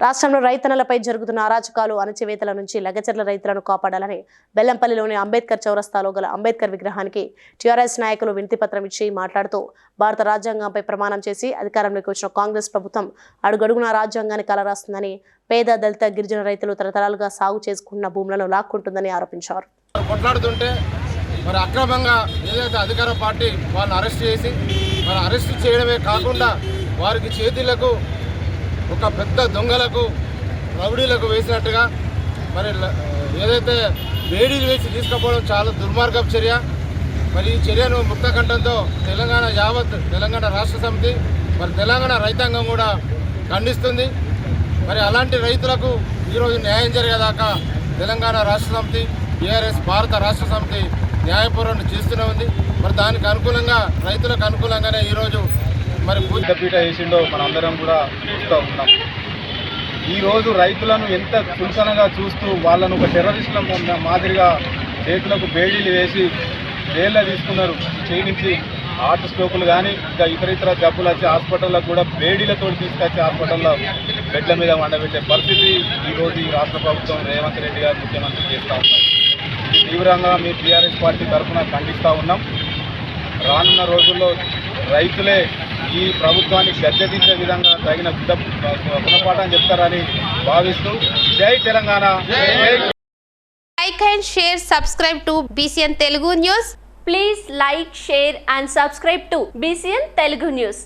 రాష్ట్రంలో రైతన్నలపై జరుగుతున్న అరాచకాలు అణచివేతల నుంచి లగచర్ల రైతులను కాపాడాలని బెల్లంపల్లిలోని అంబేద్కర్ చౌరస్తాలో గల అంబేద్కర్ విగ్రహానికి టీఆర్ఎస్ నాయకులు వినతిపత్రం ఇచ్చి మాట్లాడుతూ భారత రాజ్యాంగంపై ప్రమాణం చేసి అధికారంలోకి వచ్చిన కాంగ్రెస్ ప్రభుత్వం అడుగడుగున రాజ్యాంగాన్ని కలరాస్తుందని పేద దళిత గిరిజన రైతులు తరతరాలుగా సాగు చేసుకున్న భూములను లాక్కుంటుందని ఆరోపించారు. కొట్లాడుతుంటే మరి అక్రమంగా ఏదైతే అధికార పార్టీ వాళ్ళని అరెస్ట్ చేసి మరి అరెస్ట్ చేయడమే కాకుండా వారికి చేతులకు ఒక పెద్ద దొంగలకు రౌడీలకు వేసినట్టుగా మరి ఏదైతే వేడీలు వేసి తీసుకుపోవడం చాలా దుర్మార్గపు చర్య. మరి ఈ చర్యను ముక్తకంఠంతో తెలంగాణ యావత్ తెలంగాణ రాష్ట్ర సమితి మరి తెలంగాణ రైతాంగం కూడా ఖండిస్తుంది. మరి అలాంటి రైతులకు ఈరోజు న్యాయం జరిగేదాకా తెలంగాణ రాష్ట్ర సమితి టీఆర్ఎస్ భారత రాష్ట్ర సమితి న్యాయపూర్వం చేస్తూనే ఉంది. మరి దానికి అనుకూలంగా రైతులకు అనుకూలంగానే ఈరోజు మరి పూజ పెద్దపీట వేసిండో మనందరం కూడా చూస్తూ ఉన్నాం. ఈరోజు రైతులను ఎంత చులకనగా చూస్తూ వాళ్ళను ఒక టెర్రరిస్టుల మాదిరిగా చేతులకు బేడీలు వేసి జైల్లో తీసుకున్నారు. చేయించి హార్ట్ స్ట్రోకులు కానీ ఇంకా ఇతర ఇతర జబ్బులు వచ్చి హాస్పిటల్లో కూడా బేడీలతో తీసుకొచ్చి హాస్పిటల్లో బెడ్ల మీద వండబెట్టే పరిస్థితి ఈరోజు ఈ రాష్ట్ర ప్రభుత్వం రేవంత్ రెడ్డి గారు ముఖ్యమంత్రి చేస్తూ ఉన్నారు. తీవ్రంగా మీ టీఆర్ఎస్ పార్టీ తరఫున ఖండిస్తూ ఉన్నాం. రానున్న రోజుల్లో రైతులే ఈ ప్రభుత్వాన్ని గద్దెదించే విధంగా తగిన గుణపాఠం చెప్తారని భావిస్తూ జై Telangana. Like and share subscribe to B C N Telugu news please like share and subscribe to B C N Telugu news